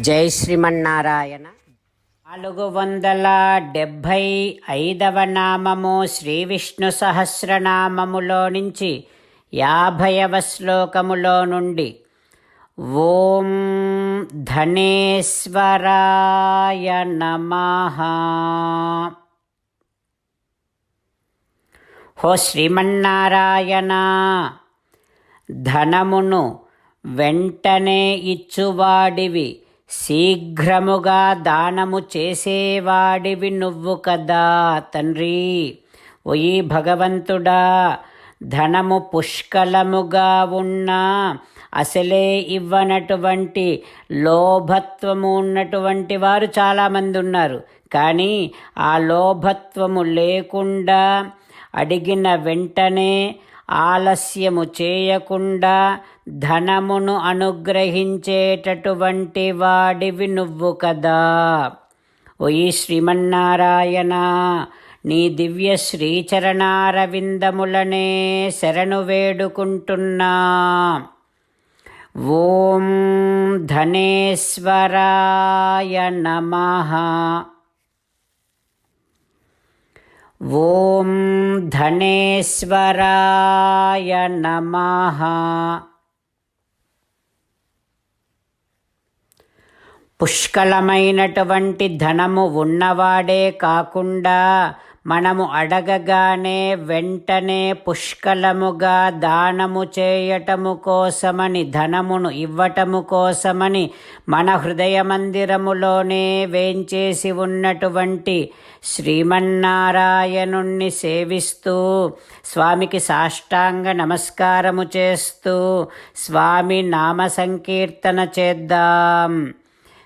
జై శ్రీమన్నారాయణ. నాలుగు వందల డెబ్భై ఐదవ నామము శ్రీ విష్ణు సహస్రనామములో నుంచి యాభైవ శ్లోకములో నుండి ఓం ధనేశ్వరాయ నమ. హో శ్రీమన్నారాయణ ధనమును వెంటనే ఇచ్చువాడివి. శీఘ్రముగా దానము చేసేవాడివి నువ్వు కదా తండ్రి. ఒయి భగవంతుడా ధనము పుష్కలముగా ఉన్నా అసలే ఇవ్వనటువంటి లోభత్వము ఉన్నటువంటి వారు చాలామంది ఉన్నారు. కానీ ఆ లోభత్వము లేకుండా అడిగిన వెంటనే ఆలస్యము చేయకుండా ధనమును అనుగ్రహించేటటువంటి వాడివి నువ్వు కదా. ఓయి శ్రీమన్నారాయణ నీ దివ్య శ్రీచరణారవిందములనే శరణు వేడుకుంటున్నా. ఓం ధనేశ్వరాయ నమః. ఓం ధనేశ్వరాయ నమః. పుష్కలమైనటువంటి ధనము ఉన్నవాడే కాకుండా మనము అడగగానే వెంటనే పుష్కలముగా దానము చేయటము కోసమని ధనమును ఇవ్వటము కోసమని మన హృదయ మందిరములోనే వేంచేసి ఉన్నటువంటి శ్రీమన్నారాయణుణ్ణి సేవిస్తూ స్వామికి సాష్టాంగ నమస్కారము చేస్తూ స్వామి నామ సంకీర్తన చేద్దాం.